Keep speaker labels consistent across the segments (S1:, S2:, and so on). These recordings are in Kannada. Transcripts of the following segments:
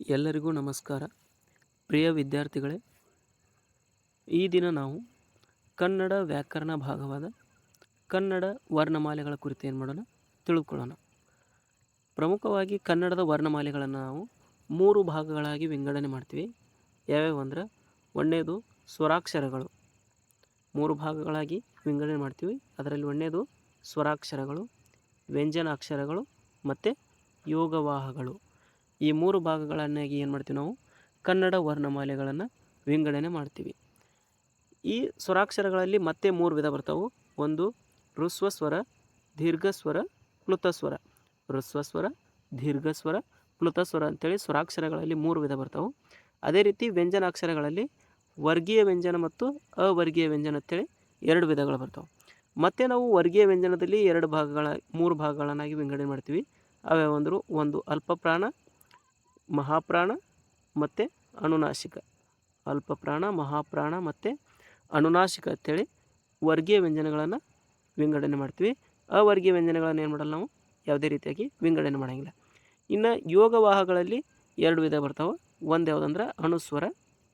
S1: ಎಲ್ಲರಿಗೂ ನಮಸ್ಕಾರ. ಪ್ರಿಯ ವಿದ್ಯಾರ್ಥಿಗಳೇ, ಈ ದಿನ ನಾವು ಕನ್ನಡ ವ್ಯಾಕರಣ ಭಾಗವಾದ ಕನ್ನಡ ವರ್ಣಮಾಲೆಗಳ ಕುರಿತು ಏನು ಮಾಡೋಣ, ತಿಳ್ಕೊಳ್ಳೋಣ. ಪ್ರಮುಖವಾಗಿ ಕನ್ನಡದ ವರ್ಣಮಾಲೆಗಳನ್ನು ನಾವು ಮೂರು ಭಾಗಗಳಾಗಿ ವಿಂಗಡಣೆ ಮಾಡ್ತೀವಿ. ಯಾವ್ಯಾವ ಅಂದರೆ ಒಂದನೇದು ಸ್ವರಾಕ್ಷರಗಳು. ಮೂರು ಭಾಗಗಳಾಗಿ ವಿಂಗಡಣೆ ಮಾಡ್ತೀವಿ. ಅದರಲ್ಲಿ ಒಂದನೇದು ಸ್ವರಾಕ್ಷರಗಳು, ವ್ಯಂಜನಾಕ್ಷರಗಳು ಮತ್ತು ಯೋಗವಾಹಗಳು. ಈ ಮೂರು ಭಾಗಗಳನ್ನಾಗಿ ಏನು ಮಾಡ್ತೀವಿ ನಾವು? ಕನ್ನಡ ವರ್ಣಮಾಲೆಗಳನ್ನು ವಿಂಗಡಣೆ ಮಾಡ್ತೀವಿ. ಈ ಸ್ವರಾಕ್ಷರಗಳಲ್ಲಿ ಮತ್ತೆ ಮೂರು ವಿಧ ಬರ್ತಾವೆ. ಒಂದು ಋಸ್ವಸ್ವರ ಸ್ವರ ದೀರ್ಘ ಸ್ವರ ಪ್ಲುತ ಸ್ವರ ಋಸ್ವ ಸ್ವರ ದೀರ್ಘ ಸ್ವರ ಪ್ಲುತ ಸ್ವರ ಅಂತೇಳಿ ಸ್ವರಾಕ್ಷರಗಳಲ್ಲಿ ಮೂರು ವಿಧ ಬರ್ತಾವೆ. ಅದೇ ರೀತಿ ವ್ಯಂಜನಾಕ್ಷರಗಳಲ್ಲಿ ವರ್ಗೀಯ ವ್ಯಂಜನ ಮತ್ತು ಅವರ್ಗೀಯ ವ್ಯಂಜನ ಅಂತೇಳಿ ಎರಡು ವಿಧಗಳು ಬರ್ತಾವೆ. ಮತ್ತು ನಾವು ವರ್ಗೀಯ ವ್ಯಂಜನದಲ್ಲಿ ಎರಡು ಭಾಗಗಳ, ಮೂರು ಭಾಗಗಳನ್ನಾಗಿ ವಿಂಗಡಣೆ ಮಾಡ್ತೀವಿ. ಅವ್ಯಾವಂದರು ಒಂದು ಅಲ್ಪಪ್ರಾಣ ಮಹಾಪ್ರಾಣ ಮತ್ತು ಅನುನಾಸಿಕ. ಅಲ್ಪಪ್ರಾಣ ಮಹಾಪ್ರಾಣ ಮತ್ತು ಅನುನಾಶಿಕ ಅಂತೇಳಿ ವರ್ಗೀಯ ವ್ಯಂಜನಗಳನ್ನು ವಿಂಗಡಣೆ ಮಾಡ್ತೀವಿ. ಅವರ್ಗೀಯ ವ್ಯಂಜನಗಳನ್ನು ಏನು ಮಾಡಲ್ಲ ನಾವು? ಯಾವುದೇ ರೀತಿಯಾಗಿ ವಿಂಗಡಣೆ ಮಾಡೋಂಗಿಲ್ಲ. ಇನ್ನು ಯೋಗವಾಹಗಳಲ್ಲಿ ಎರಡು ವಿಧ ಬರ್ತಾವೆ. ಒಂದು ಯಾವುದಂದ್ರೆ ಅನುಸ್ವರ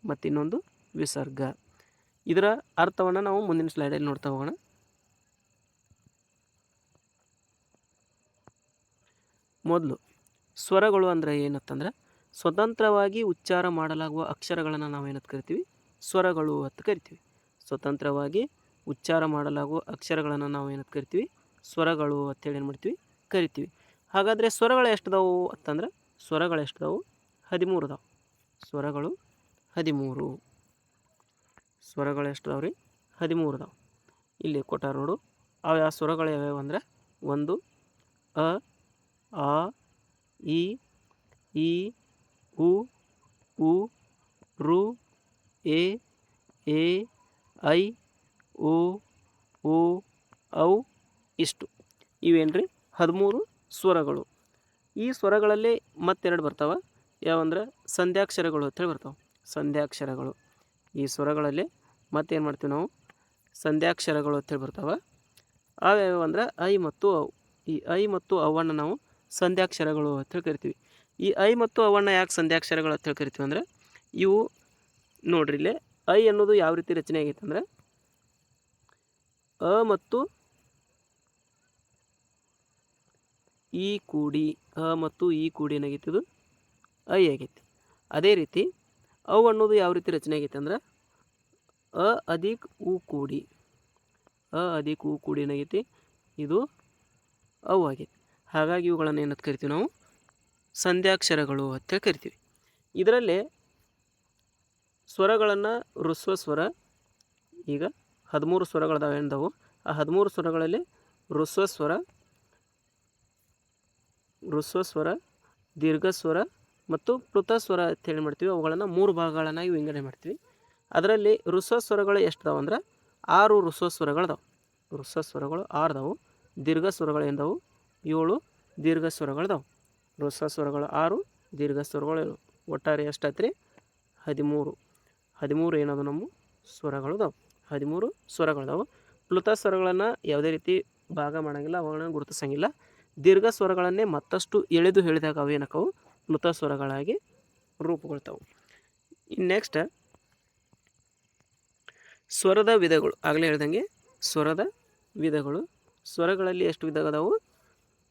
S1: ಮತ್ತು ಇನ್ನೊಂದು ವಿಸರ್ಗ. ಇದರ ಅರ್ಥವನ್ನು ನಾವು ಮುಂದಿನ ಸ್ಲೈಡಲ್ಲಿ ನೋಡ್ತಾ ಹೋಗೋಣ. ಮೊದಲು ಸ್ವರಗಳು ಅಂದರೆ ಏನತ್ತಂದ್ರೆ ಸ್ವತಂತ್ರವಾಗಿ ಉಚ್ಚಾರ ಮಾಡಲಾಗುವ ಅಕ್ಷರಗಳನ್ನು ನಾವು ಏನಂತ ಕರಿತೀವಿ? ಸ್ವರಗಳು ಅಂತ ಕರಿತೀವಿ. ಸ್ವತಂತ್ರವಾಗಿ ಉಚ್ಚಾರ ಮಾಡಲಾಗುವ ಅಕ್ಷರಗಳನ್ನು ನಾವು ಏನಂತ ಕರಿತೀವಿ? ಸ್ವರಗಳು ಅಂತೇಳಿ ಏನು ಮಾಡ್ತೀವಿ? ಕರಿತೀವಿ. ಹಾಗಾದರೆ ಸ್ವರಗಳು ಎಷ್ಟಿದಾವು ಅಂತಂದ್ರೆ ಸ್ವರಗಳು ಎಷ್ಟಿದಾವು? ಹದಿಮೂರು ಅದಾವು. ಸ್ವರಗಳು ಹದಿಮೂರು. ಸ್ವರಗಳು ಎಷ್ಟಿದಾವೆ ರೀ ಹದಿಮೂರು ಅದಾವೆ. ಇಲ್ಲಿ ಕೊಟ್ಟಾರ ನೋಡು. ಅವು ಯಾವ ಸ್ವರಗಳು ಯಾವ್ಯಾವು ಅಂದ್ರೆ ಒಂದು, ಅ, ಆ, ಇ, ಈ ಉ ಉ, ರು, ಎ ಎ, ಐ, ಓ ಓ, ಔ, ಇಷ್ಟು. ಇವೇನ್ರಿ? ಹದಿಮೂರು ಸ್ವರಗಳು. ಈ ಸ್ವರಗಳಲ್ಲಿ ಮತ್ತೆರಡು ಬರ್ತಾವೆ. ಯಾವಂದ್ರೆ ಸಂಧ್ಯಾಕ್ಷರಗಳು ಅಂತೇಳಿ ಬರ್ತಾವೆ. ಸಂಧ್ಯಾಕ್ಷರಗಳು. ಈ ಸ್ವರಗಳಲ್ಲಿ ಮತ್ತೇನು ಮಾಡ್ತೀವಿ ನಾವು? ಸಂಧ್ಯಾಕ್ಷರಗಳು ಅಂತೇಳಿ ಬರ್ತಾವೆ. ಅವ್ಯಾವ ಅಂದ್ರೆ ಐ ಮತ್ತು ಅವು ಈ ಐ ಮತ್ತು ಅವನ್ನು ನಾವು ಸಂಧ್ಯಾಕ್ಷರಗಳು ಅಂತೇಳಿ ಕರಿತೀವಿ. ಈ ಐ ಮತ್ತು ಅವನ್ನ ಯಾಕೆ ಸಂಧ್ಯಾಕ್ಷರಗಳು ಅಂತೇಳಿ ಕರಿತೀವಿ ಅಂದರೆ, ಇವು ನೋಡ್ರಿ ಇಲ್ಲೇ, ಐ ಅನ್ನೋದು ಯಾವ ರೀತಿ ರಚನೆ ಆಗೈತೆ ಅಂದರೆ, ಅ ಮತ್ತು ಈ ಕೂಡಿ, ಅ ಮತ್ತು ಈ ಕೂಡಿ ಏನಾಗೈತಿ ಇದು? ಐ ಆಗೈತಿ. ಅದೇ ರೀತಿ, ಅವು ಅನ್ನೋದು ಯಾವ ರೀತಿ ರಚನೆ ಆಗೈತೆ ಅಂದ್ರೆ, ಅ ಅಧಿಕ್ ಉ ಕೂಡಿ, ಅ ಅಧಿಕ್ ಉ ಕೂಡಿ ಏನಾಗೈತಿ? ಇದು ಅವು ಆಗೈತಿ. ಹಾಗಾಗಿ ಇವುಗಳನ್ನು ಏನಂತ ಕರಿತೀವಿ ನಾವು? ಸಂಧ್ಯಾಕ್ಷರಗಳು ಅಂತೇಳಿ ಕರಿತೀವಿ. ಇದರಲ್ಲಿ ಸ್ವರಗಳನ್ನು ಋಸ್ವ ಸ್ವರ, ಈಗ ಹದಿಮೂರು ಸ್ವರಗಳದಾವೆ ಎಂದವು. ಆ ಹದಿಮೂರು ಸ್ವರಗಳಲ್ಲಿ ಋಸ್ವ ಸ್ವರ ಋಸ್ವ ಸ್ವರ, ದೀರ್ಘ ಸ್ವರ ಮತ್ತು ಪ್ಲುತ ಸ್ವರ ಅಂತೇಳಿ ಮಾಡ್ತೀವಿ. ಅವುಗಳನ್ನು ಮೂರು ಭಾಗಗಳನ್ನಾಗಿ ವಿಂಗಡಣೆ ಮಾಡ್ತೀವಿ. ಅದರಲ್ಲಿ ಋಸ್ವ ಸ್ವರಗಳು ಎಷ್ಟಿದಾವೆ ಅಂದ್ರೆ ಆರು ಋಸ್ವ ಸ್ವರಗಳದಾವೆ. ಋಸ್ವ ಸ್ವರಗಳು ಆರ್ದವು, ದೀರ್ಘ ಸ್ವರಗಳು ಎಂದವು, ಏಳು ದೀರ್ಘ ಸ್ವರಗಳದಾವೆ. ಹೃಸ್ವ ಸ್ವರಗಳು ಆರು, ದೀರ್ಘ ಸ್ವರಗಳು ಏಳು. ಒಟ್ಟಾರೆ ಎಷ್ಟಾಯ್ತು ರೀ ಹದಿಮೂರು. ಹದಿಮೂರು ಏನದು ನಮ್ಮ ಸ್ವರಗಳು ಅದಾವೆ ಹದಿಮೂರು ಸ್ವರಗಳದಾವೆ. ಪ್ಲುತ ಸ್ವರಗಳನ್ನು ಯಾವುದೇ ರೀತಿ ಭಾಗ ಮಾಡೋಂಗಿಲ್ಲ ಅವುಗಳನ್ನು ಗುರುತಿಸಂಗಿಲ್ಲ. ದೀರ್ಘ ಸ್ವರಗಳನ್ನೇ ಮತ್ತಷ್ಟು ಎಳೆದು ಹೇಳಿದಾಗ ಅವು ಏನಕ್ಕವು? ಪ್ಲುತ ಸ್ವರಗಳಾಗಿ ರೂಪುಗೊಳ್ತಾವೆ. ಇನ್ನು ನೆಕ್ಸ್ಟ್, ಸ್ವರದ ವಿಧಗಳು. ಆಗಲೇ ಹೇಳ್ದಂಗೆ ಸ್ವರದ ವಿಧಗಳು. ಸ್ವರಗಳಲ್ಲಿ ಎಷ್ಟು ವಿಧ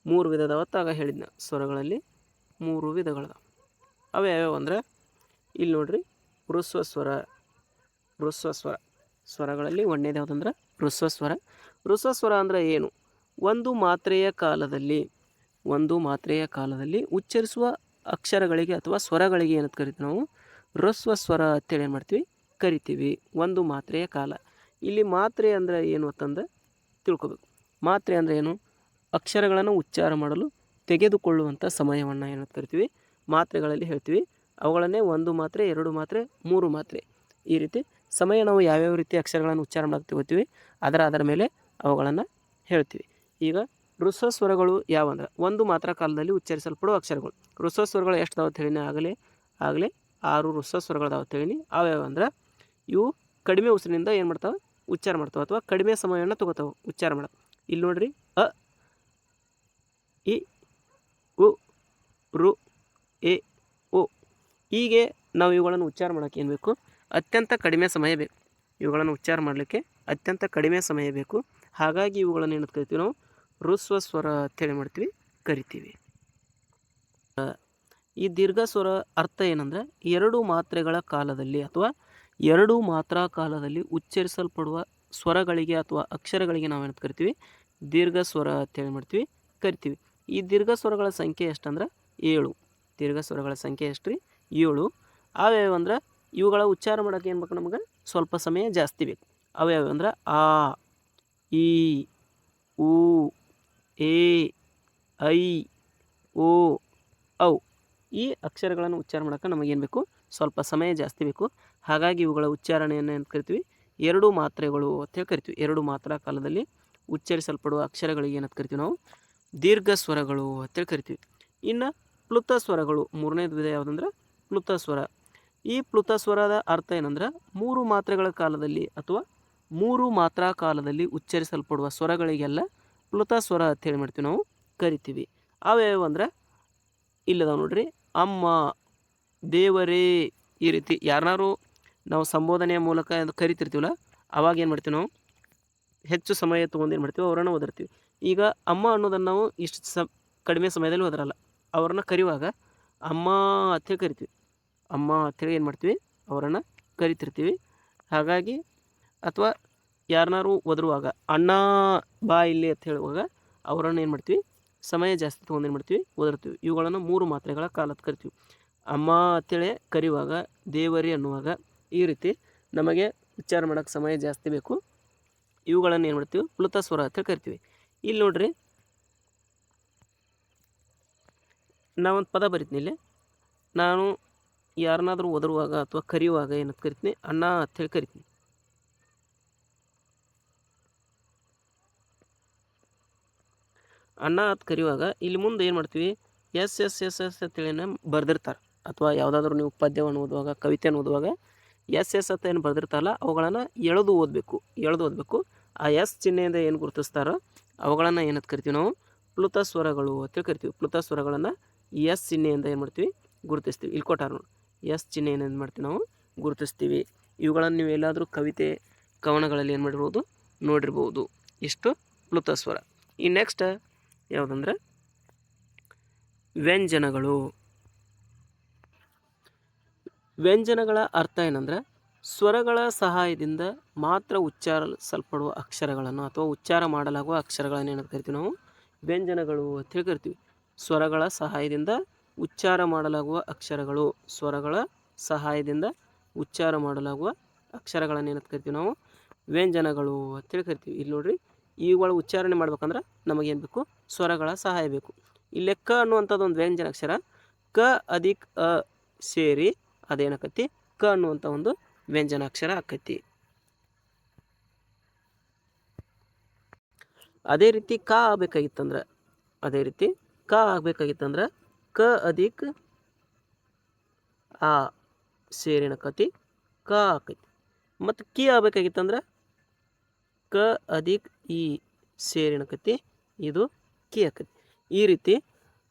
S1: ಮೂರು ವಿಧದ ಅವತ್ತಾಗ ಹೇಳಿದ್ನ. ಸ್ವರಗಳಲ್ಲಿ ಮೂರು ವಿಧಗಳದಾವೆ ಅವು ಯಾವ್ಯಾವ ಅಂದ್ರೆ ಇಲ್ಲಿ ನೋಡ್ರಿ ಹೃಸ್ವ ಸ್ವರ ಹೃಸ್ವ ಸ್ವರ. ಸ್ವರಗಳಲ್ಲಿ ಒಂದೇದು ಯಾವುದಂದ್ರೆ ಹೃಸ್ವ ಸ್ವರ. ಹೃಸ್ವ ಸ್ವರ ಅಂದರೆ ಏನು? ಒಂದು ಮಾತ್ರೆಯ ಕಾಲದಲ್ಲಿ, ಒಂದು ಮಾತ್ರೆಯ ಕಾಲದಲ್ಲಿ ಉಚ್ಚರಿಸುವ ಅಕ್ಷರಗಳಿಗೆ ಅಥವಾ ಸ್ವರಗಳಿಗೆ ಏನಂತ ಕರಿತೀವಿ ನಾವು? ಹೃಸ್ವ ಸ್ವರ ಅಂತೇಳಿ ಏನು ಮಾಡ್ತೀವಿ? ಕರಿತೀವಿ. ಒಂದು ಮಾತ್ರೆಯ ಕಾಲ. ಇಲ್ಲಿ ಮಾತ್ರೆ ಅಂದರೆ ಏನು ಅಂತಂದು ತಿಳ್ಕೊಬೇಕು. ಮಾತ್ರೆ ಅಂದರೆ ಏನು? ಅಕ್ಷರಗಳನ್ನು ಉಚ್ಚಾರ ಮಾಡಲು ತೆಗೆದುಕೊಳ್ಳುವಂಥ ಸಮಯವನ್ನು ಏನಂತ ಕರಿತೀವಿ ಮಾತ್ರೆಗಳಲ್ಲಿ ಹೇಳ್ತೀವಿ. ಅವುಗಳನ್ನೇ ಒಂದು ಮಾತ್ರೆ, ಎರಡು ಮಾತ್ರೆ, ಮೂರು ಮಾತ್ರೆ ಈ ರೀತಿ ಸಮಯ ನಾವು ಯಾವ್ಯಾವ ರೀತಿ ಅಕ್ಷರಗಳನ್ನು ಉಚ್ಚಾರ ಮಾಡ್ತೀವಿ ತಗೋತೀವಿ, ಅದರ ಅದರ ಮೇಲೆ ಅವುಗಳನ್ನು ಹೇಳ್ತೀವಿ. ಈಗ ಸ್ವರಗಳು ಯಾವಂದ್ರೆ ಒಂದು ಮಾತ್ರ ಕಾಲದಲ್ಲಿ ಉಚ್ಚರಿಸಲ್ಪಡುವ ಅಕ್ಷರಗಳು. ಋಸ್ವಸ್ವರಗಳು ಎಷ್ಟು ಅದಾವ ಹೇಳಿನಿ ಆಗಲೇ ಆಗಲೇ ಆರು ಋಸ್ವಸ್ವರಗಳು ಸ್ವರಗಳು ಹೇಳಿನಿ ಅಂದ್ರೆ ಇವು ಕಡಿಮೆ ಉಸಿರಿನಿಂದ ಏನು ಮಾಡ್ತಾವೆ? ಉಚ್ಚಾರ ಮಾಡ್ತಾವೆ ಅಥವಾ ಕಡಿಮೆ ಸಮಯವನ್ನು ತಗೋತಾವೆ ಉಚ್ಚಾರ ಮಾಡೋದು ಇಲ್ಲಿ ನೋಡ್ರಿ ಇ, ಉ, ರು, ಎ ಓ ಹೀಗೆ ನಾವು ಇವುಗಳನ್ನು ಉಚ್ಚಾರ ಮಾಡೋಕ್ಕೆ ಏನು ಬೇಕು? ಅತ್ಯಂತ ಕಡಿಮೆ ಸಮಯ ಬೇಕು. ಇವುಗಳನ್ನು ಉಚ್ಚಾರ ಮಾಡಲಿಕ್ಕೆ ಅತ್ಯಂತ ಕಡಿಮೆ ಸಮಯ ಬೇಕು. ಹಾಗಾಗಿ ಇವುಗಳನ್ನು ಏನಂತ ಕರಿತೀವಿ ನಾವು? ಋಸ್ವ ಸ್ವರ ಅಂತೇಳಿ ಮಾಡ್ತೀವಿ, ಕರಿತೀವಿ. ಈ ದೀರ್ಘ ಸ್ವರ ಅರ್ಥ ಏನಂದ್ರೆ ಎರಡು ಮಾತ್ರೆಗಳ ಕಾಲದಲ್ಲಿ ಅಥವಾ ಎರಡು ಮಾತ್ರಾ ಕಾಲದಲ್ಲಿ ಉಚ್ಚರಿಸಲ್ಪಡುವ ಸ್ವರಗಳಿಗೆ ಅಥವಾ ಅಕ್ಷರಗಳಿಗೆ ನಾವೇನಂತ ಕರಿತೀವಿ? ದೀರ್ಘ ಸ್ವರ ಅಂತೇಳಿ ಮಾಡ್ತೀವಿ, ಕರಿತೀವಿ. ಈ ದೀರ್ಘ ಸ್ವರಗಳ ಸಂಖ್ಯೆ ಎಷ್ಟಂದ್ರೆ ಏಳು. ದೀರ್ಘ ಸ್ವರಗಳ ಸಂಖ್ಯೆ ಎಷ್ಟು ರೀ ಏಳು. ಅವ್ಯಾವ ಅಂದ್ರೆ ಇವುಗಳ ಉಚ್ಚಾರ ಮಾಡೋಕೆ ಏನು ಬೇಕು ನಮಗೆ? ಸ್ವಲ್ಪ ಸಮಯ ಜಾಸ್ತಿ ಬೇಕು. ಅವ್ಯಾವ ಅಂದ್ರೆ ಆ, ಈ, ಉ ಎ ಐ, ಓ, ಔ. ಈ ಅಕ್ಷರಗಳನ್ನು ಉಚ್ಚಾರ ಮಾಡೋಕೆ ನಮಗೇನು ಬೇಕು? ಸ್ವಲ್ಪ ಸಮಯ ಜಾಸ್ತಿ ಬೇಕು. ಹಾಗಾಗಿ ಇವುಗಳ ಉಚ್ಚಾರಣೆಯನ್ನು ಏನು ಕರಿತೀವಿ? ಎರಡು ಮಾತ್ರೆಗಳು ಅಂತ ಹೇಳಿ ಕರಿತೀವಿ. ಎರಡು ಮಾತ್ರ ಕಾಲದಲ್ಲಿ ಉಚ್ಚರಿಸಲ್ಪಡುವ ಅಕ್ಷರಗಳಿಗೆ ಏನಂತ ಕರಿತೀವಿ ನಾವು? ದೀರ್ಘ ಸ್ವರಗಳು ಅಂತೇಳಿ ಕರಿತೀವಿ. ಇನ್ನು ಪ್ಲುತ ಸ್ವರಗಳು ಮೂರನೇದು ವಿಧ ಯಾವುದಂದ್ರೆ ಪ್ಲುತ ಸ್ವರ. ಈ ಪ್ಲುತ ಸ್ವರದ ಅರ್ಥ ಏನಂದ್ರೆ ಮೂರು ಮಾತ್ರೆಗಳ ಕಾಲದಲ್ಲಿ ಅಥವಾ ಮೂರು ಮಾತ್ರಾ ಕಾಲದಲ್ಲಿ ಉಚ್ಚರಿಸಲ್ಪಡುವ ಸ್ವರಗಳಿಗೆಲ್ಲ ಪ್ಲುತ ಸ್ವರ ಅಂತ ಹೇಳಿ ಮಾಡ್ತೀವಿ ನಾವು, ಕರಿತೀವಿ. ಅವ್ಯಾವ ಅಂದ್ರೆ ಇಲ್ಲದ ನೋಡ್ರಿ, ಅಮ್ಮ, ದೇವರೇ ಈ ರೀತಿ ಯಾರನ್ನಾರು ನಾವು ಸಂಬೋಧನೆಯ ಮೂಲಕ ಕರಿತಿರ್ತೀವಲ್ಲ, ಅವಾಗ ಏನು ಮಾಡ್ತೀವಿ ನಾವು, ಹೆಚ್ಚು ಸಮಯ ತೊಗೊಂಡು ಏನು ಮಾಡ್ತೀವಿ, ಅವರನ್ನು ಓದಿರ್ತೀವಿ ಈಗ ಅಮ್ಮ ಅನ್ನೋದನ್ನು ನಾವು ಇಷ್ಟು ಸ ಕಡಿಮೆ ಸಮಯದಲ್ಲಿ ಹೋದ್ರಲ್ಲ ಅವ್ರನ್ನ ಕರೆಯುವಾಗ ಅಮ್ಮ ಅಂತೇಳಿ ಕರಿತೀವಿ. ಅಮ್ಮ ಅಂತೇಳಿ ಏನು ಮಾಡ್ತೀವಿ? ಅವರನ್ನು ಕರಿತಿರ್ತೀವಿ. ಹಾಗಾಗಿ ಅಥವಾ ಯಾರನ್ನಾರು ಒದರುವಾಗ, ಅಣ್ಣ, ಬಾ ಇಲ್ಲಿ ಅಂತ ಹೇಳುವಾಗ ಅವರನ್ನು ಏನು ಮಾಡ್ತೀವಿ? ಸಮಯ ಜಾಸ್ತಿ ತೊಗೊಂಡು ಏನು ಮಾಡ್ತೀವಿ? ಓದಿರ್ತೀವಿ ಇವುಗಳನ್ನು ಮೂರು ಮಾತ್ರೆಗಳ ಕಾಲದ ಕರಿತೀವಿ. ಅಮ್ಮ ಅಂತೇಳಿ ಕರೆಯುವಾಗ ದೇವರಿ ಅನ್ನುವಾಗ ಈ ರೀತಿ ನಮಗೆ ಉಚ್ಚಾರ ಮಾಡೋಕ್ಕೆ ಸಮಯ ಜಾಸ್ತಿ ಬೇಕು. ಇವುಗಳನ್ನು ಏನು ಮಾಡ್ತೀವಿ? ಪ್ಲುತ ಸ್ವರ ಅಂತ ಕರಿತೀವಿ. ಇಲ್ಲಿ ನೋಡ್ರಿ. ನಾವೊಂದು ಪದ ಬರಿತೀನಿ ಇಲ್ಲಿ. ನಾನು ಯಾರನ್ನಾದರೂ ಒದರುವಾಗ ಅಥವಾ ಕರೆಯುವಾಗ ಏನಂತ ಕರಿತೀನಿ. ಅಣ್ಣ ಅಂತೇಳಿ ಕರಿತೀನಿ. ಅಣ್ಣ ಅಂತ ಕರೆಯುವಾಗ ಇಲ್ಲಿ ಮುಂದೆ ಏನು ಮಾಡ್ತೀವಿ? ಎಸ್ ಎಸ್ ಎಸ್ ಎಸ್ ಅಂತೇಳಿ ಬರೆದಿರ್ತಾರೆ. ಅಥವಾ ಯಾವುದಾದ್ರೂ ನೀವು ಪದ್ಯವನ್ನು ಓದುವಾಗ, ಕವಿತೆಯನ್ನು ಓದುವಾಗ ಎಸ್ ಎಸ್ ಅಂತ ಏನು ಬರೆದಿರ್ತಾರಲ್ಲ, ಅವುಗಳನ್ನು ಎಳೆದು ಓದಬೇಕು. ಎಳೆದು ಓದಬೇಕು. ಆ ಎಸ್ ಚಿಹ್ನೆಯಿಂದ ಏನು ಗುರುತಿಸ್ತಾರೋ ಅವುಗಳನ್ನು ಏನಂತ ಕರಿತೀವಿ ನಾವು? ಪ್ಲುತ ಸ್ವರಗಳು ಅಂತೇಳಿ ಕರಿತೀವಿ. ಪ್ಲುತ ಸ್ವರಗಳನ್ನು ಎಸ್ ಚಿಹ್ನೆಯಿಂದ ಏನು ಮಾಡ್ತೀವಿ? ಗುರುತಿಸ್ತೀವಿ. ಇಲ್ಲಿ ಕೊಟ್ಟಾರ ನೋಡಿ. ಎಸ್ ಚಿಹ್ನೆಯನ್ನು ಏನು ಮಾಡ್ತೀವಿ ನಾವು? ಗುರುತಿಸ್ತೀವಿ. ಇವುಗಳನ್ನು ನೀವು ಎಲ್ಲಾದರೂ ಕವಿತೆ, ಕವನಗಳಲ್ಲಿ ಏನು ಮಾಡಿರ್ಬೋದು? ನೋಡಿರ್ಬೋದು. ಇಷ್ಟು ಪ್ಲುತ ಸ್ವರ ಈ ನೆಕ್ಸ್ಟ್ ಯಾವುದಂದ್ರೆ? ವ್ಯಂಜನಗಳು. ವ್ಯಂಜನಗಳ ಅರ್ಥ ಏನಂದ್ರೆ? ಸ್ವರಗಳ ಸಹಾಯದಿಂದ ಮಾತ್ರ ಉಚ್ಚಾರಿಸಲ್ಪಡುವ ಅಕ್ಷರಗಳನ್ನು ಅಥವಾ ಉಚ್ಚಾರ ಮಾಡಲಾಗುವ ಅಕ್ಷರಗಳನ್ನು ಏನಂತ ಕರಿತೀವಿ ನಾವು? ವ್ಯಂಜನಗಳು ಅಂತೇಳಿ ಕರಿತೀವಿ. ಸ್ವರಗಳ ಸಹಾಯದಿಂದ ಉಚ್ಚಾರ ಮಾಡಲಾಗುವ ಅಕ್ಷರಗಳು ಸ್ವರಗಳ ಸಹಾಯದಿಂದ ಉಚ್ಚಾರ ಮಾಡಲಾಗುವ ಅಕ್ಷರಗಳನ್ನು ಏನಂತ ಕರಿತೀವಿ ನಾವು? ವ್ಯಂಜನಗಳು ಅಂತೇಳಿ ಕರಿತೀವಿ. ಇಲ್ಲಿ ನೋಡ್ರಿ, ಇವುಗಳ ಉಚ್ಚಾರಣೆ ಮಾಡ್ಬೇಕಂದ್ರೆ ನಮಗೇನು ಬೇಕು? ಸ್ವರಗಳ ಸಹಾಯ ಬೇಕು. ಇಲ್ಲಿ ಕ ಅನ್ನುವಂಥದ್ದು ಒಂದು ವ್ಯಂಜನ ಅಕ್ಷರ. ಕ ಅಧಿಕ ಅ ಸೇರಿ ಅದೇನಕತ್ತಿ? ಕ ಅನ್ನುವಂಥ ಒಂದು ವ್ಯಂಜನಾಕ್ಷರ ಆಕೈತಿ. ಅದೇ ರೀತಿ ಕ ಆಗ್ಬೇಕಾಗಿತ್ತಂದ್ರೆ, ಅದೇ ರೀತಿ ಕ ಆಗಬೇಕಾಗಿತ್ತಂದ್ರೆ, ಕ ಅಧಿಕ ಆ ಸೇರಿನಕತಿ ಕ ಆಕೈತಿ. ಮತ್ತು ಕಿ ಆಗ್ಬೇಕಾಗಿತ್ತಂದ್ರೆ, ಕ ಅಧಿಕ ಈ ಸೇರಿನ ಕತಿ, ಇದು ಕಿ ಆಕೈತಿ. ಈ ರೀತಿ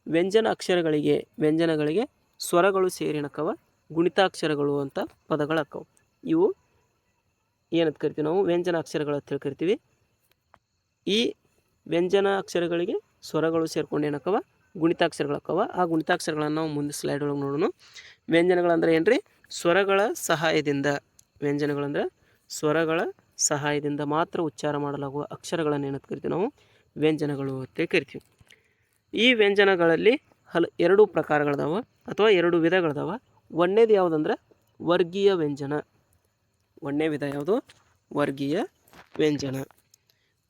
S1: ವ್ಯಂಜನ ಅಕ್ಷರಗಳಿಗೆ, ವ್ಯಂಜನಗಳಿಗೆ ಸ್ವರಗಳು ಸೇರಿನಕವ ಗುಣಿತಾಕ್ಷರಗಳು ಅಂತ ಪದಗಳಾಕ್ಕವು ಇವು ಏನಂತ ಕರಿತೀವಿ ನಾವು? ವ್ಯಂಜನ ಅಕ್ಷರಗಳು ಅಂತ ಕರಿತೀವಿ ಈ ವ್ಯಂಜನ ಅಕ್ಷರಗಳಿಗೆ ಸ್ವರಗಳು ಸೇರ್ಕೊಂಡು ಏನಕ್ಕವ? ಗುಣಿತಾಕ್ಷರಗಳಕ್ಕವ ಆ ಗುಣಿತಾಕ್ಷರಗಳನ್ನು ನಾವು ಮುಂದೆ ಸ್ಲೈಡ್ ಒಳಗೆ ನೋಡೋಣ. ವ್ಯಂಜನಗಳಂದ್ರೆ ಏನು ರೀ ಸ್ವರಗಳ ಸಹಾಯದಿಂದ. ವ್ಯಂಜನಗಳಂದ್ರೆ ಸ್ವರಗಳ ಸಹಾಯದಿಂದ ಮಾತ್ರ ಉಚ್ಚಾರ ಮಾಡಲಾಗುವ ಅಕ್ಷರಗಳನ್ನು ಏನಂತ ಕರಿತೀವಿ ನಾವು? ವ್ಯಂಜನಗಳು ಅಂತ ಕರಿತೀವಿ. ಈ ವ್ಯಂಜನಗಳಲ್ಲಿ ಹಲ ಎರಡು ಪ್ರಕಾರಗಳದಾವ ಅಥವಾ ಎರಡು ವಿಧಗಳದಾವ. ಒಂದೇದು ಯಾವುದಂದ್ರೆ? ವರ್ಗೀಯ ವ್ಯಂಜನ. ಒಂದನೇ ವಿಧ ಯಾವುದು? ವರ್ಗೀಯ ವ್ಯಂಜನ.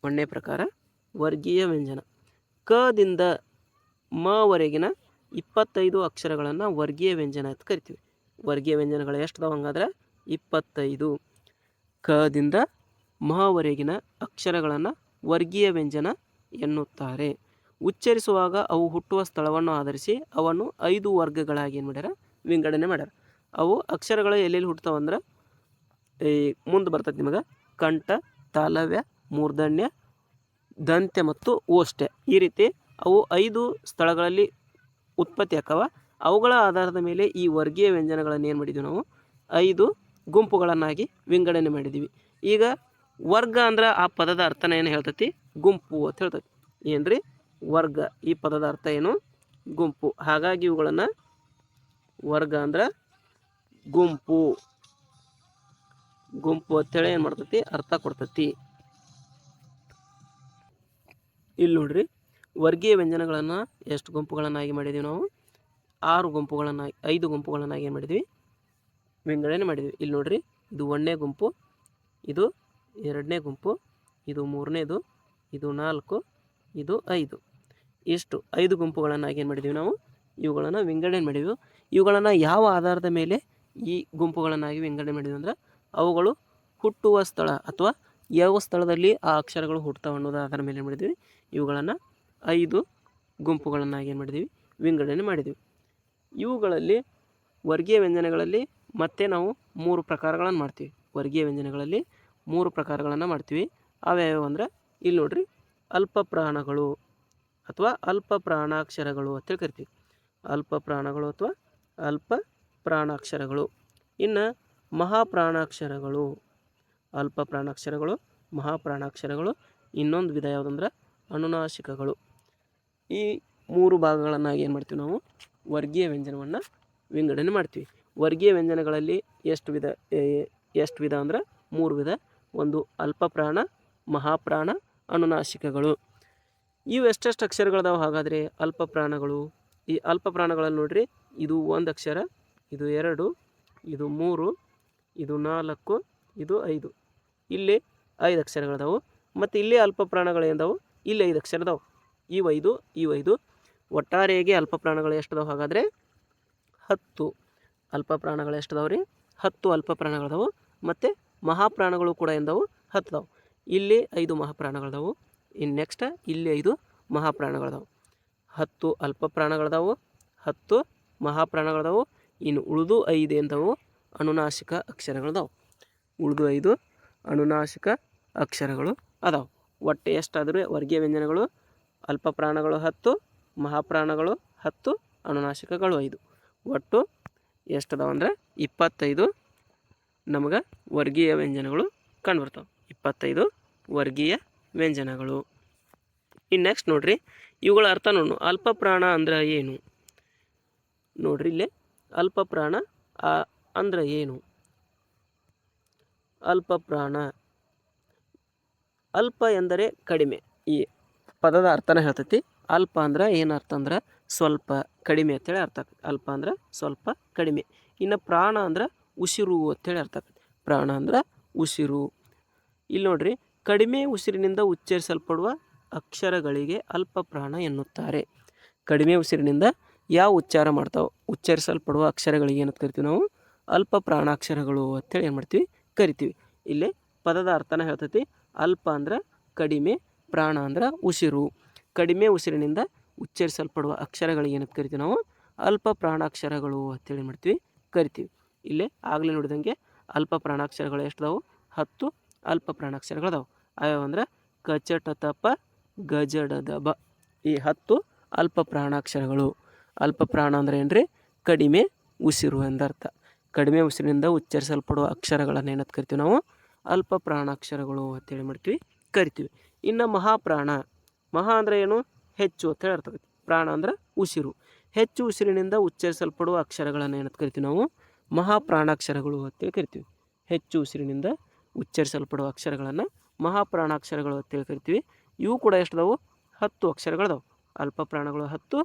S1: ಒಂದನೇ ಪ್ರಕಾರ ವರ್ಗೀಯ ವ್ಯಂಜನ. ಕದಿಂದ ಮವರೆಗಿನ ಇಪ್ಪತ್ತೈದು ಅಕ್ಷರಗಳನ್ನು ವರ್ಗೀಯ ವ್ಯಂಜನ ಅಂತ ಕರಿತೀವಿ. ವರ್ಗೀಯ ವ್ಯಂಜನಗಳು ಎಷ್ಟು ಹಂಗಾದ್ರೆ? ಇಪ್ಪತ್ತೈದು. ಕದಿಂದ ಮವರೆಗಿನ ಅಕ್ಷರಗಳನ್ನು ವರ್ಗೀಯ ವ್ಯಂಜನ ಎನ್ನುತ್ತಾರೆ. ಉಚ್ಚರಿಸುವಾಗ ಅವು ಹುಟ್ಟುವ ಸ್ಥಳವನ್ನು ಆಧರಿಸಿ ಅವನ್ನು ಐದು ವರ್ಗಗಳಾಗಿ ಏನು ಮಾಡ್ಯಾರ? ವಿಂಗಡಣೆ ಮಾಡ್ಯಾರ. ಅವು ಅಕ್ಷರಗಳು ಎಲ್ಲೆಲ್ಲಿ ಹುಟ್ತಾವಂದ್ರೆ ಈ ಮುಂದೆ ಬರ್ತೈತೆ ನಿಮಗೆ. ಕಂಠ, ತಾಲವ್ಯ, ಮೂರ್ಧನ್ಯ, ದಂತ್ಯ ಮತ್ತು ಓಷ್ಟೆ ಈ ರೀತಿ ಅವು ಐದು ಸ್ಥಳಗಳಲ್ಲಿ ಉತ್ಪತ್ತಿ ಆಕ್ಕವ ಅವುಗಳ ಆಧಾರದ ಮೇಲೆ ಈ ವರ್ಗೀಯ ವ್ಯಂಜನಗಳನ್ನು ಏನು ಮಾಡಿದ್ವಿ ನಾವು? ಐದು ಗುಂಪುಗಳನ್ನಾಗಿ ವಿಂಗಡಣೆ ಮಾಡಿದ್ದೀವಿ ಈಗ ವರ್ಗ ಅಂದ್ರೆ ಆ ಪದದ ಅರ್ಥನ ಏನು ಹೇಳ್ತೈತಿ? ಗುಂಪು ಅಂತ ಹೇಳ್ತೈತಿ. ಏನ್ರಿ? ವರ್ಗ. ಈ ಪದದ ಅರ್ಥ ಏನು? ಗುಂಪು. ಹಾಗಾಗಿ ಇವುಗಳನ್ನು ವರ್ಗ ಅಂದ್ರೆ ಗುಂಪು. ಗುಂಪು ಅಂತೇಳಿ ಏನು ಮಾಡ್ತೈತಿ? ಅರ್ಥ ಕೊಡ್ತೈತಿ. ಇಲ್ಲಿ ನೋಡ್ರಿ, ವರ್ಗೀಯ ವ್ಯಂಜನಗಳನ್ನು ಎಷ್ಟು ಗುಂಪುಗಳನ್ನಾಗಿ ಮಾಡಿದ್ದೀವಿ ನಾವು? ಆರು ಗುಂಪುಗಳನ್ನಾಗಿ, ಐದು ಗುಂಪುಗಳನ್ನಾಗಿ ಏನು ಮಾಡಿದ್ವಿ? ವಿಂಗಡಣೆ ಮಾಡಿದ್ವಿ. ಇಲ್ಲಿ ನೋಡ್ರಿ, ಇದು ಒಂದನೇ ಗುಂಪು, ಇದು ಎರಡನೇ ಗುಂಪು, ಇದು ಮೂರನೇದು, ಇದು ನಾಲ್ಕು, ಇದು ಐದು. ಇಷ್ಟು ಐದು ಗುಂಪುಗಳನ್ನಾಗಿ ಏನು ಮಾಡಿದ್ವಿ ನಾವು? ಇವುಗಳನ್ನು ವಿಂಗಡಣೆ ಮಾಡಿದ್ವಿ. ಇವುಗಳನ್ನು ಯಾವ ಆಧಾರದ ಮೇಲೆ ಈ ಗುಂಪುಗಳನ್ನಾಗಿ ವಿಂಗಡಣೆ ಮಾಡಿದ್ವಿ ಅಂದ್ರೆ ಅವುಗಳು ಹುಟ್ಟುವ ಸ್ಥಳ ಅಥವಾ ಯಾವ ಸ್ಥಳದಲ್ಲಿ ಆ ಅಕ್ಷರಗಳು ಹುಟ್ಟುತ್ತವೆ ಅನ್ನೋದು ಅದರ ಮೇಲೆ ಮಾಡಿದ್ವಿ? ಇವುಗಳನ್ನು ಐದು ಗುಂಪುಗಳನ್ನಾಗಿ ಏನು ಮಾಡಿದ್ವಿ? ವಿಂಗಡಣೆ ಮಾಡಿದ್ವಿ. ಇವುಗಳಲ್ಲಿ ವರ್ಗೀಯ ವ್ಯಂಜನಗಳಲ್ಲಿ ಮತ್ತೆ ನಾವು ಮೂರು ಪ್ರಕಾರಗಳನ್ನು ಮಾಡ್ತೀವಿ. ವರ್ಗೀಯ ವ್ಯಂಜನಗಳಲ್ಲಿ ಮೂರು ಪ್ರಕಾರಗಳನ್ನು ಮಾಡ್ತೀವಿ. ಅವ್ಯಾವ ಅಂದ್ರೆ ಇಲ್ಲಿ ನೋಡ್ರಿ, ಅಲ್ಪ ಪ್ರಾಣಗಳು ಅಥವಾ ಅಲ್ಪ ಪ್ರಾಣಾಕ್ಷರಗಳು ಅಂತೇಳಿ ಕರಿತೀವಿ. ಅಲ್ಪ ಪ್ರಾಣಗಳು ಅಥವಾ ಅಲ್ಪ ಪ್ರಾಣಾಕ್ಷರಗಳು. ಇನ್ನು ಮಹಾಪ್ರಾಣಾಕ್ಷರಗಳು, ಅಲ್ಪ ಪ್ರಾಣಾಕ್ಷರಗಳು, ಮಹಾಪ್ರಾಣಾಕ್ಷರಗಳು, ಇನ್ನೊಂದು ವಿಧ ಯಾವುದಂದ್ರೆ ಅನುನಾಶಿಕಗಳು. ಈ ಮೂರು ಭಾಗಗಳನ್ನಾಗಿ ಏನು ಮಾಡ್ತೀವಿ ನಾವು? ವರ್ಗೀಯ ವ್ಯಂಜನವನ್ನು ವಿಂಗಡಣೆ ಮಾಡ್ತೀವಿ. ವರ್ಗೀಯ ವ್ಯಂಜನಗಳಲ್ಲಿ ಎಷ್ಟು ವಿಧ ಎಷ್ಟು ವಿಧ ಅಂದ್ರೆ ಮೂರು ವಿಧ. ಒಂದು ಅಲ್ಪ ಪ್ರಾಣ, ಮಹಾಪ್ರಾಣ, ಅನುನಾಶಿಕಗಳು. ಇವು ಎಷ್ಟೆಷ್ಟು ಅಕ್ಷರಗಳದಾವೆ ಹಾಗಾದರೆ ಅಲ್ಪ ಪ್ರಾಣಗಳು. ಈ ಅಲ್ಪ ಪ್ರಾಣಗಳಲ್ಲಿ ನೋಡ್ರಿ, ಇದು ಒಂದು ಅಕ್ಷರ, ಇದು ಎರಡು, ಇದು ಮೂರು ಇದು ನಾಲ್ಕು, ಇದು ಐದು. ಇಲ್ಲಿ ಐದು ಅಕ್ಷರಗಳದಾವು, ಮತ್ತು ಇಲ್ಲಿ ಅಲ್ಪ ಪ್ರಾಣಗಳು ಏನದಾವು ಇಲ್ಲಿ ಐದು ಅಕ್ಷರ ಅದಾವು ಈ ಐದು. ಒಟ್ಟಾರೆಯಾಗಿ ಅಲ್ಪ ಪ್ರಾಣಗಳು ಎಷ್ಟು ಅದಾವೆ ಹಾಗಾದರೆ ಹತ್ತು. ಅಲ್ಪ ಪ್ರಾಣಗಳು ಎಷ್ಟು ಅದಾವೆ ರೀ? ಹತ್ತು ಅಲ್ಪ ಪ್ರಾಣಗಳದಾವು, ಮತ್ತು ಮಹಾಪ್ರಾಣಗಳು ಕೂಡ ಎಂದವು, ಹತ್ತದಾವು. ಇಲ್ಲಿ ಐದು ಮಹಾಪ್ರಾಣಗಳದಾವು ಇನ್ನು ನೆಕ್ಸ್ಟ್ ಇಲ್ಲಿ ಐದು ಮಹಾಪ್ರಾಣಗಳದಾವು. ಹತ್ತು ಅಲ್ಪ ಪ್ರಾಣಗಳದಾವು, ಹತ್ತು ಮಹಾಪ್ರಾಣಗಳದಾವು ಇನ್ನು ಉಳಿದು ಐದು ಎಂದವು ಅನುನಾಸಿಕ ಅದಾವೆ. ಉಳಿದು ಐದು ಅನುನಾಶಿಕ ಅಕ್ಷರಗಳು ಅದಾವೆ. ಒಟ್ಟು ಎಷ್ಟಾದರೂ ವರ್ಗೀಯ ವ್ಯಂಜನಗಳು, ಅಲ್ಪ ಪ್ರಾಣಗಳು ಹತ್ತು, ಮಹಾಪ್ರಾಣಗಳು ಹತ್ತು ಅನುನಾಸಿಕಗಳು ಐದು. ಒಟ್ಟು ಎಷ್ಟು ಅಂದರೆ ಅಂದ್ರೆ ಇಪ್ಪತ್ತೈದು ನಮಗೆ ವರ್ಗೀಯ ವ್ಯಂಜನಗಳು ಕಂಡುಬರ್ತಾವೆ. ಇಪ್ಪತ್ತೈದು ವರ್ಗೀಯ ವ್ಯಂಜನಗಳು. ಇನ್ನು ನೆಕ್ಸ್ಟ್ ನೋಡ್ರಿ, ಇವುಗಳ ಅರ್ಥ ನೋಡು ಅಲ್ಪ ಪ್ರಾಣ ಅಂದ್ರೆ ಏನು? ನೋಡ್ರಿ ಇಲ್ಲಿ. ಅಲ್ಪ ಪ್ರಾಣ, ಆ ಅಂದ್ರೆ ಏನು? ಅಲ್ಪ ಪ್ರಾಣ. ಅಲ್ಪ ಎಂದರೆ ಕಡಿಮೆ. ಈ ಪದದ ಅರ್ಥನ ಹೇಳ್ತೈತಿ. ಅಲ್ಪ ಅಂದ್ರೆ ಏನು ಅರ್ಥ ಅಂದ್ರೆ ಸ್ವಲ್ಪ ಕಡಿಮೆ ಅಂತೇಳಿ ಅರ್ಥ ಆಗ್ತದೆ ಅಲ್ಪ ಅಂದ್ರೆ ಸ್ವಲ್ಪ ಕಡಿಮೆ. ಇನ್ನು ಪ್ರಾಣ ಅಂದ್ರೆ ಉಸಿರು ಅಂತೇಳಿ ಅರ್ಥ ಆಗ್ತೈತಿ. ಪ್ರಾಣ ಅಂದ್ರೆ ಉಸಿರು. ಇಲ್ಲಿ ನೋಡ್ರಿ, ಕಡಿಮೆ ಉಸಿರಿನಿಂದ ಉಚ್ಚರಿಸಲ್ಪಡುವ ಅಕ್ಷರಗಳಿಗೆ ಅಲ್ಪ ಪ್ರಾಣ ಎನ್ನುತ್ತಾರೆ. ಕಡಿಮೆ ಉಸಿರಿನಿಂದ ಯಾವ ಉಚ್ಚಾರ ಮಾಡ್ತಾವೆ, ಉಚ್ಚರಿಸಲ್ಪಡುವ ಅಕ್ಷರಗಳಿಗೆ ಏನಂತ ಕರಿತೀವಿ ನಾವು? ಅಲ್ಪ ಪ್ರಾಣಾಕ್ಷರಗಳು ಅಂತೇಳಿ ಏನು ಮಾಡ್ತೀವಿ? ಕರಿತೀವಿ. ಇಲ್ಲಿ ಪದದ ಅರ್ಥನ ಹೇಳ್ತೈತಿ. ಅಲ್ಪ ಅಂದ್ರೆ ಕಡಿಮೆ, ಪ್ರಾಣ ಅಂದ್ರೆ ಉಸಿರು. ಕಡಿಮೆ ಉಸಿರಿನಿಂದ ಉಚ್ಚರಿಸಲ್ಪಡುವ ಅಕ್ಷರಗಳಿಗೆ ಏನಂತ ಕರಿತೀವಿ ನಾವು? ಅಲ್ಪ ಪ್ರಾಣಾಕ್ಷರಗಳು ಅಂತೇಳಿ ಏನು ಮಾಡ್ತೀವಿ? ಕರಿತೀವಿ. ಇಲ್ಲಿ ಆಗಲೇ ನೋಡಿದಂಗೆ ಅಲ್ಪ ಪ್ರಾಣಾಕ್ಷರಗಳು ಎಷ್ಟಿದಾವು? ಹತ್ತು ಅಲ್ಪ ಪ್ರಾಣಾಕ್ಷರಗಳದಾವು. ಅದಾವೆ ಅಂದ್ರೆ ಕಚಟ ತಪ ಗಜಡದಬ. ಈ ಹತ್ತು ಅಲ್ಪ ಪ್ರಾಣಾಕ್ಷರಗಳು. ಅಲ್ಪ ಪ್ರಾಣ ಅಂದ್ರೆ ಏನ್ರಿ? ಕಡಿಮೆ ಉಸಿರು ಎಂದರ್ಥ. ಕಡಿಮೆ ಉಸಿರಿನಿಂದ ಉಚ್ಚರಿಸಲ್ಪಡುವ ಅಕ್ಷರಗಳನ್ನು ಏನಂತ ಕರಿತೀವಿ ನಾವು? ಅಲ್ಪ ಪ್ರಾಣಾಕ್ಷರಗಳು ಅಂತೇಳಿ ಮಾಡ್ತೀವಿ, ಕರಿತೀವಿ. ಇನ್ನು ಮಹಾಪ್ರಾಣ, ಮಹಾ ಅಂದರೆ ಏನು? ಹೆಚ್ಚು ಅಂತೇಳಿ ಅರ್ಥ ಆಗೈತಿ ಪ್ರಾಣ ಅಂದರೆ ಉಸಿರು. ಹೆಚ್ಚು ಉಸಿರಿನಿಂದ ಉಚ್ಚರಿಸಲ್ಪಡುವ ಅಕ್ಷರಗಳನ್ನು ಏನಂತ ಕರಿತೀವಿ ನಾವು? ಮಹಾಪ್ರಾಣಾಕ್ಷರಗಳು ಅಂತೇಳಿ ಕರಿತೀವಿ. ಹೆಚ್ಚು ಉಸಿರಿನಿಂದ ಉಚ್ಚರಿಸಲ್ಪಡುವ ಅಕ್ಷರಗಳನ್ನು ಮಹಾಪ್ರಾಣಾಕ್ಷರಗಳು ಅಂತೇಳಿ ಕರಿತೀವಿ. ಇವು ಕೂಡ ಎಷ್ಟದಾವು? ಹತ್ತು ಅಕ್ಷರಗಳದಾವು. ಅಲ್ಪ ಪ್ರಾಣಗಳು ಹತ್ತು,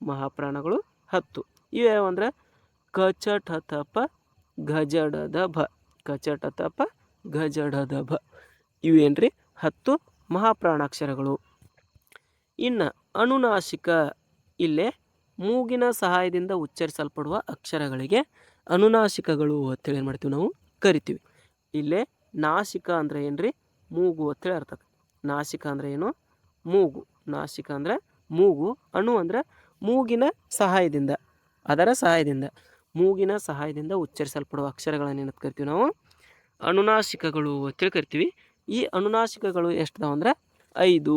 S1: ಮಹಾಪ್ರಾಣಗಳು ಹತ್ತು. ಇವು ಯಾವ ಕಚಟತಪ ಗಜಡದ ಭ. ಕಚಟತಪ ಗಜಡದ ಭ. ಇವೇನ್ರಿ? ಹತ್ತು ಮಹಾಪ್ರಾಣಾಕ್ಷರಗಳು. ಇನ್ನು ಅನುನಾಸಿಕ ಇಲ್ಲೇ ಮೂಗಿನ ಸಹಾಯದಿಂದ ಉಚ್ಚರಿಸಲ್ಪಡುವ ಅಕ್ಷರಗಳಿಗೆ ಅನುನಾಸಿಕಗಳು ಅಂತೇಳಿ ಏನು ಮಾಡ್ತೀವಿ ನಾವು? ಕರಿತೀವಿ. ಇಲ್ಲೇ ನಾಶಿಕ ಅಂದರೆ ಏನ್ರಿ? ಮೂಗು ಅಂತೇಳಿ ಅರ್ಥ ನಾಶಿಕ ಅಂದರೆ ಏನು? ಮೂಗು. ನಾಶಿಕ ಅಂದರೆ ಮೂಗು. ಅಣು ಅಂದರೆ ಮೂಗಿನ ಸಹಾಯದಿಂದ. ಅದರ ಸಹಾಯದಿಂದ. ಮೂಗಿನ ಸಹಾಯದಿಂದ ಉಚ್ಚರಿಸಲ್ಪಡುವ ಅಕ್ಷರಗಳನ್ನು ಏನಂತ ಕರಿತೀವಿ ನಾವು? ಅನುನಾಸಿಕಗಳು ಅಂತೇಳಿ ಕರಿತೀವಿ. ಈ ಅನುನಾಸಿಕಗಳು ಎಷ್ಟಿದಾವೆ ಅಂದ್ರೆ ಐದು.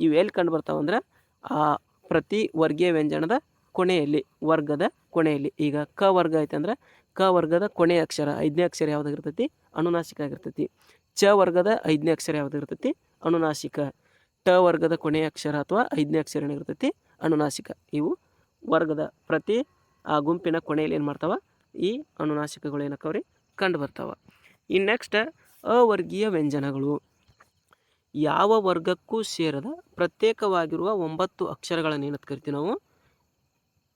S1: ಇವು ಎಲ್ಲಿ ಕಂಡು ಬರ್ತಾವೆ ಅಂದ್ರೆ ಆ ಪ್ರತಿ ವರ್ಗೀಯ ವ್ಯಂಜನದ ಕೊನೆಯಲ್ಲಿ, ವರ್ಗದ ಕೊನೆಯಲ್ಲಿ. ಈಗ ಕ ವರ್ಗ ಐತೆ ಅಂದ್ರೆ ಕ ವರ್ಗದ ಕೊನೆಯ ಅಕ್ಷರ, ಐದನೇ ಅಕ್ಷರ ಯಾವುದಾಗಿರ್ತೈತಿ ಅನುನಾಸಿಕ ಆಗಿರ್ತೈತಿ. ಚ ವರ್ಗದ ಐದನೇ ಅಕ್ಷರ ಯಾವುದಾಗಿರ್ತೈತಿ ಅನುನಾಸಿಕ. ಟ ವರ್ಗದ ಕೊನೆಯ ಅಕ್ಷರ ಅಥವಾ ಐದನೇ ಅಕ್ಷರ ಏನಾಗಿರ್ತೈತಿ? ಅನುನಾಸಿಕ. ಇವು ವರ್ಗದ ಪ್ರತಿ ಆ ಗುಂಪಿನ ಕೊನೆಯಲ್ಲಿ ಏನು ಮಾಡ್ತಾವೆ? ಈ ಅನುನಾಸಿಕಗಳು ಏನಕ್ಕವ್ರಿ? ಕಂಡು ಬರ್ತಾವೆ. ಇನ್ನು ನೆಕ್ಸ್ಟ್ ಅವರ್ಗೀಯ ವ್ಯಂಜನಗಳು. ಯಾವ ವರ್ಗಕ್ಕೂ ಸೇರದ ಪ್ರತ್ಯೇಕವಾಗಿರುವ ಒಂಬತ್ತು ಅಕ್ಷರಗಳನ್ನು ಏನಂತ ಕರಿತೀವಿ ನಾವು?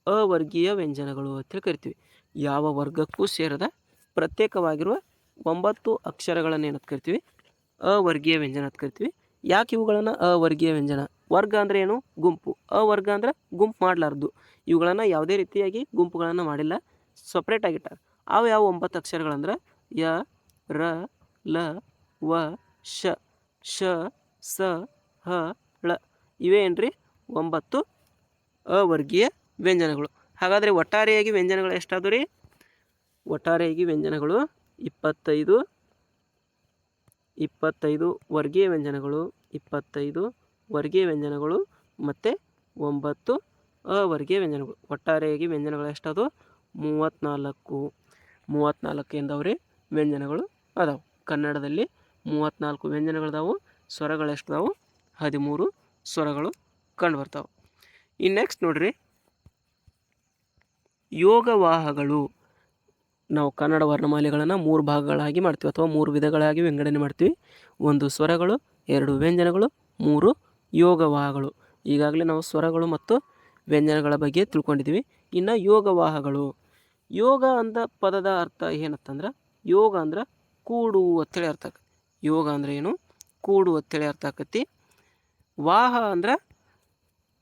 S1: ಅವರ್ಗೀಯ ವ್ಯಂಜನಗಳು ಅಂತೇಳಿ ಕರಿತೀವಿ. ಯಾವ ವರ್ಗಕ್ಕೂ ಸೇರದ ಪ್ರತ್ಯೇಕವಾಗಿರುವ ಒಂಬತ್ತು ಅಕ್ಷರಗಳನ್ನು ಏನಂತ ಕರಿತೀವಿ? ಅವರ್ಗೀಯ ವ್ಯಂಜನ ಅಂತ ಕರಿತೀವಿ. ಯಾಕೆ ಇವುಗಳನ್ನು ಅವರ್ಗೀಯ ವ್ಯಂಜನ? ವರ್ಗ ಅಂದರೆ ಏನು? ಗುಂಪು. ಅವರ್ಗ ಅಂದ್ರೆ ಗುಂಪು ಮಾಡಲಾರ್ದು. ಇವುಗಳನ್ನು ಯಾವುದೇ ರೀತಿಯಾಗಿ ಗುಂಪುಗಳನ್ನು ಮಾಡಿಲ್ಲ. ಸಪ್ರೇಟ್ ಆಗಿಟ್ಟಾರೆ ಅವು ಯಾವ ಒಂಬತ್ತು ಅಕ್ಷರಗಳಂದ್ರೆ ಯ, ರ, ಲ, ವ, ಶ ಶ, ಸ, ಹ, ಳ. ಇವೇ ಏನ್ರಿ? ಒಂಬತ್ತು ಅವರ್ಗೀಯ ವ್ಯಂಜನಗಳು. ಹಾಗಾದರೆ ಒಟ್ಟಾರೆಯಾಗಿ ವ್ಯಂಜನಗಳು ಎಷ್ಟಾದವು ರೀ? ಒಟ್ಟಾರೆಯಾಗಿ ವ್ಯಂಜನಗಳು ಇಪ್ಪತ್ತೈದು ಇಪ್ಪತ್ತೈದು ವರ್ಗೀಯ ವ್ಯಂಜನಗಳು, ಇಪ್ಪತ್ತೈದು ವರ್ಗೀಯ ವ್ಯಂಜನಗಳು ಮತ್ತು ಒಂಬತ್ತು ಅವರ್ಗೀಯ ವ್ಯಂಜನಗಳು. ಒಟ್ಟಾರೆಯಾಗಿ ವ್ಯಂಜನಗಳು ಎಷ್ಟದು ಮೂವತ್ತ್ನಾಲ್ಕು ಮೂವತ್ತ್ನಾಲ್ಕು ಎಂದವ್ರಿ ವ್ಯಂಜನಗಳು ಅದಾವು. ಕನ್ನಡದಲ್ಲಿ ಮೂವತ್ತ್ನಾಲ್ಕು ವ್ಯಂಜನಗಳದಾವು. ಸ್ವರಗಳು ಎಷ್ಟಿದಾವು? ಹದಿಮೂರು ಸ್ವರಗಳು ಕಂಡು ಬರ್ತಾವೆ ಇನ್ನು ನೆಕ್ಸ್ಟ್ ನೋಡ್ರಿ. ಯೋಗವಾಹಗಳು. ನಾವು ಕನ್ನಡ ವರ್ಣಮಾಲೆಗಳನ್ನು ಮೂರು ಭಾಗಗಳಾಗಿ ಮಾಡ್ತೀವಿ ಅಥವಾ ಮೂರು ವಿಧಗಳಾಗಿ ವಿಂಗಡಣೆ ಮಾಡ್ತೀವಿ. ಒಂದು ಸ್ವರಗಳು, ಎರಡು ವ್ಯಂಜನಗಳು, ಮೂರು ಯೋಗವಾಹಗಳು. ಈಗಾಗಲೇ ನಾವು ಸ್ವರಗಳು ಮತ್ತು ವ್ಯಂಜನಗಳ ಬಗ್ಗೆ ತಿಳ್ಕೊಂಡಿದ್ದೀವಿ. ಇನ್ನು ಯೋಗವಾಹಗಳು. ಯೋಗ ಅಂದ ಪದದ ಅರ್ಥ ಏನತ್ತಂದ್ರೆ ಯೋಗ ಅಂದ್ರೆ ಕೂಡು ಅಂತೇಳಿ ಅರ್ಥ ಯೋಗ ಅಂದ್ರೆ ಏನು? ಕೂಡು ಅಂತೇಳಿ ಅರ್ಥ ಆಕತಿ. ವಾಹ ಅಂದ್ರೆ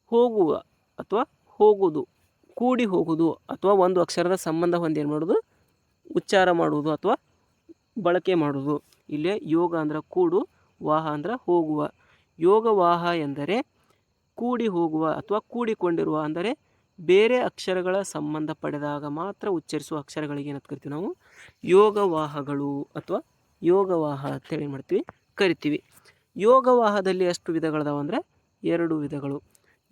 S1: ಹೋಗುವ ಅಥವಾ ಹೋಗುವುದು ಕೂಡಿ ಹೋಗುವುದು ಅಥವಾ ಒಂದು ಅಕ್ಷರದ ಸಂಬಂಧ ಹೊಂದೇನು ಮಾಡೋದು? ಉಚ್ಚಾರ ಮಾಡುವುದು ಅಥವಾ ಬಳಕೆ ಮಾಡುವುದು. ಇಲ್ಲಿ ಯೋಗ ಅಂದ್ರೆ ಕೂಡು, ವಾಹ ಅಂದ್ರೆ ಹೋಗುವ. ಯೋಗವಾಹ ಎಂದರೆ ಕೂಡಿ ಹೋಗುವ ಅಥವಾ ಕೂಡಿಕೊಂಡಿರುವ ಅಂದರೆ ಬೇರೆ ಅಕ್ಷರಗಳ ಸಂಬಂಧ ಪಡೆದಾಗ ಮಾತ್ರ ಉಚ್ಚರಿಸುವ ಅಕ್ಷರಗಳಿಗೆ ಏನಂತ ಕರಿತೀವಿ ನಾವು? ಯೋಗವಾಹಗಳು ಅಥವಾ ಯೋಗವಾಹ ಅಂತೇಳಿ ಮಾಡ್ತೀವಿ? ಕರಿತೀವಿ. ಯೋಗವಾಹದಲ್ಲಿ ಎಷ್ಟು ವಿಧಗಳದಾವೆ ಅಂದರೆ ಎರಡು ವಿಧಗಳು.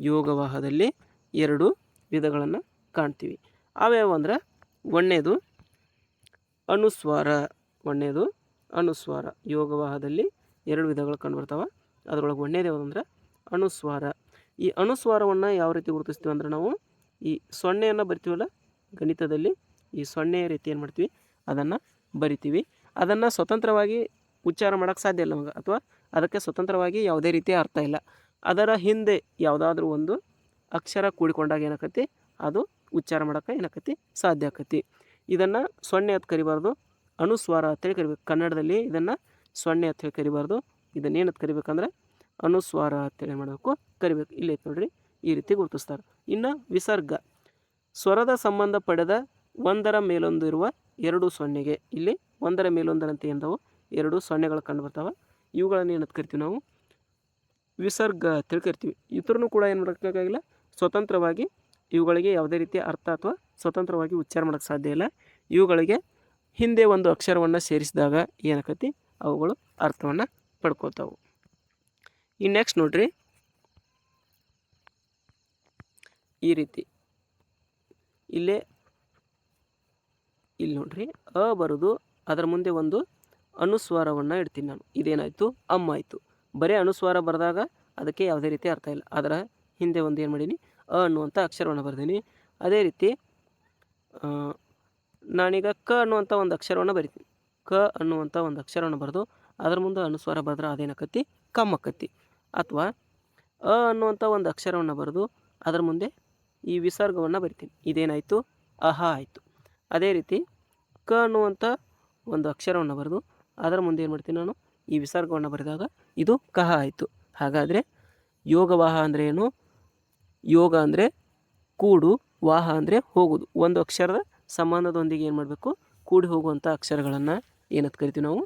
S1: ಯೋಗವಾಹದಲ್ಲಿ ಎರಡು ವಿಧಗಳನ್ನು ಕಾಣ್ತೀವಿ. ಅವ್ಯಾವ ಅಂದ್ರೆ ಒಂದನೇದು ಅನುಸ್ವಾರ ಒಂದನೇದು ಅನುಸ್ವಾರ ಯೋಗವಾಹದಲ್ಲಿ ಎರಡು ವಿಧಗಳು ಕಂಡುಬರ್ತಾವೆ. ಅದರೊಳಗೆ ಒಂದನೇದು ಯಾವುದಂದ್ರೆ ಅನುಸ್ವಾರ. ಈ ಅನುಸ್ವಾರವನ್ನು ಯಾವ ರೀತಿ ಗುರುತಿಸ್ತೀವಿ ಅಂದ್ರೆ ನಾವು ಈ ಸೊನ್ನೆಯನ್ನು ಬರಿತೀವಲ್ಲ, ಗಣಿತದಲ್ಲಿ ಈ ಸೊನ್ನೆಯ ರೀತಿ ಏನು ಮಾಡ್ತೀವಿ, ಅದನ್ನು ಬರಿತೀವಿ. ಅದನ್ನು ಸ್ವತಂತ್ರವಾಗಿ ಉಚ್ಚಾರ ಮಾಡೋಕ್ಕೆ ಸಾಧ್ಯ ಇಲ್ಲ ನಮಗೆ, ಅಥವಾ ಅದಕ್ಕೆ ಸ್ವತಂತ್ರವಾಗಿ ಯಾವುದೇ ರೀತಿಯ ಅರ್ಥ ಇಲ್ಲ. ಅದರ ಹಿಂದೆ ಯಾವುದಾದ್ರೂ ಒಂದು ಅಕ್ಷರ ಕೂಡಿಕೊಂಡಾಗ ಏನಾಕತಿ, ಅದು ಉಚ್ಚಾರ ಮಾಡೋಕ್ಕೆ ಏನಾಕತಿ, ಸಾಧ್ಯ ಆಕತಿ. ಇದನ್ನು ಸೊನ್ನೆ ಅಂತ ಕರಿಬಾರ್ದು. ಅನುಸ್ವಾರ ಅಂತೇಳಿ ಕರಿಬೇಕು. ಕನ್ನಡದಲ್ಲಿ ಇದನ್ನು ಸೊನ್ನೆ ಅಂತೇಳಿ ಕರಿಬಾರ್ದು. ಇದನ್ನೇನು ಅಂತ ಕರಿಬೇಕಂದ್ರೆ ಅನುಸ್ವಾರ ಅಂತೇಳಿ ಮಾಡಬೇಕು. ಕರಿಬೇಕು. ಇಲ್ಲಿ ಐತೆ ನೋಡ್ರಿ. ಈ ರೀತಿ ಗುರುತಿಸ್ತಾರೆ. ಇನ್ನು ವಿಸರ್ಗ. ಸ್ವರದ ಸಂಬಂಧ ಪಡೆದ ಒಂದರ ಮೇಲೊಂದು ಇರುವ ಎರಡು ಸೊನ್ನೆಗೆ. ಇಲ್ಲಿ ಒಂದರ ಮೇಲೊಂದರಂತೆ ಎಂದವು. ಎರಡು ಸೊನ್ನೆಗಳು ಕಂಡು ಬರ್ತಾವೆ. ಇವುಗಳನ್ನು ಏನಂತ ಕರಿತೀವಿ ನಾವು? ವಿಸರ್ಗ ಅಂತೇಳಿ ಕರಿತೀವಿ. ಇದ್ರೂ ಕೂಡ ಏನು ಮಾಡೋಕ್ಕಾಗಿಲ್ಲ ಸ್ವತಂತ್ರವಾಗಿ ಇವುಗಳಿಗೆ ಯಾವುದೇ ರೀತಿಯ ಅರ್ಥ ಅಥವಾ ಸ್ವತಂತ್ರವಾಗಿ ಉಚ್ಚಾರ ಮಾಡೋಕ್ಕೆ ಸಾಧ್ಯ ಇಲ್ಲ. ಇವುಗಳಿಗೆ ಹಿಂದೆ ಒಂದು ಅಕ್ಷರವನ್ನು ಸೇರಿಸಿದಾಗ ಏನಾಕತಿ? ಅವುಗಳು ಅರ್ಥವನ್ನು ಪಡ್ಕೋತಾವೆ. ಈ ನೆಕ್ಸ್ಟ್ ನೋಡ್ರಿ. ಈ ರೀತಿ. ಇಲ್ಲೇ, ಇಲ್ಲಿ ನೋಡ್ರಿ. ಅ ಬರೋದು ಅದರ ಮುಂದೆ ಒಂದು ಅನುಸ್ವಾರವನ್ನು ಇಡ್ತೀನಿ ನಾನು. ಇದೇನಾಯಿತು? ಅಮ್ಮ ಆಯಿತು. ಬರೀ ಅನುಸ್ವಾರ ಬರೆದಾಗ ಅದಕ್ಕೆ ಯಾವುದೇ ರೀತಿ ಅರ್ಥ ಇಲ್ಲ. ಅದರ ಹಿಂದೆ ಒಂದು ಏನು ಮಾಡೀನಿ? ಅ ಅನ್ನುವಂಥ ಅಕ್ಷರವನ್ನು ಬರ್ದೀನಿ. ಅದೇ ರೀತಿ ನಾನೀಗ ಕ ಅನ್ನುವಂಥ ಒಂದು ಅಕ್ಷರವನ್ನು ಬರಿತೀನಿ. ಕ ಅನ್ನುವಂಥ ಒಂದು ಅಕ್ಷರವನ್ನು ಬರೆದು ಅದರ ಮುಂದೆ ಅನುಸ್ವಾರ ಬರೆದ್ರೆ ಅದೇನಾಕತಿ ಕಮ್ಮಕ್ಕತ್ತಿ. ಅಥವಾ ಅ ಅನ್ನುವಂಥ ಒಂದು ಅಕ್ಷರವನ್ನು ಬರೆದು ಅದರ ಮುಂದೆ ಈ ವಿಸರ್ಗವನ್ನು ಬರಿತೀನಿ. ಇದೇನಾಯಿತು? ಅಹ ಆಯಿತು. ಅದೇ ರೀತಿ ಕ ಅನ್ನುವಂಥ ಒಂದು ಅಕ್ಷರವನ್ನು ಬರೆದು ಅದರ ಮುಂದೆ ಏನು ಮಾಡ್ತೀನಿ ನಾನು? ಈ ವಿಸರ್ಗವನ್ನು ಬರೆದಾಗ ಇದು ಕಹ ಆಯಿತು. ಹಾಗಾದರೆ ಯೋಗವಾಹ ಅಂದರೆ ಏನು? ಯೋಗ ಅಂದರೆ ಕೂಡು ವಾಹ ಅಂದರೆ ಹೋಗೋದು. ಒಂದು ಅಕ್ಷರದ ಸಮಾನದೊಂದಿಗೆ ಏನು ಮಾಡಬೇಕು? ಕೂಡಿ ಹೋಗುವಂಥ ಅಕ್ಷರಗಳನ್ನು ಏನಂತ ಕರಿತೀವಿ ನಾವು?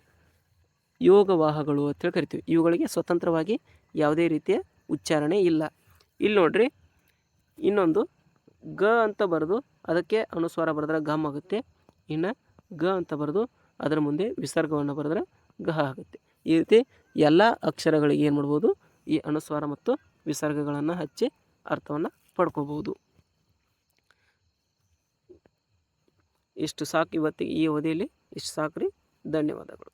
S1: ಯೋಗವಾಹಗಳು ಅಂತೇಳಿ ಕರಿತೀವಿ. ಇವುಗಳಿಗೆ ಸ್ವತಂತ್ರವಾಗಿ ಯಾವುದೇ ರೀತಿಯ ಉಚ್ಚಾರಣೆ ಇಲ್ಲ. ಇಲ್ಲಿ ನೋಡ್ರಿ, ಇನ್ನೊಂದು ಗ ಅಂತ ಬರೆದು ಅದಕ್ಕೆ ಅನುಸ್ವಾರ ಬರೆದ್ರೆ ಗಮ್ ಆಗುತ್ತೆ. ಇನ್ನು ಗ ಅಂತ ಬರೆದು ಅದರ ಮುಂದೆ ವಿಸರ್ಗವನ್ನು ಬರೆದ್ರೆ ಗಹ ಆಗುತ್ತೆ. ಈ ರೀತಿ ಎಲ್ಲ ಅಕ್ಷರಗಳಿಗೆ ಏನು ಮಾಡ್ಬೋದು? ಈ ಅನುಸ್ವಾರ ಮತ್ತು ವಿಸರ್ಗಗಳನ್ನು ಹಚ್ಚಿ ಅರ್ಥವನ್ನು ಪಡ್ಕೋಬೋದು ಇಷ್ಟು ಸಾಕು ಇವತ್ತಿಗೆ ಈ ಅವಧಿಯಲ್ಲಿ ಇಷ್ಟು ಸಾಕು ರೀ. ಧನ್ಯವಾದಗಳು.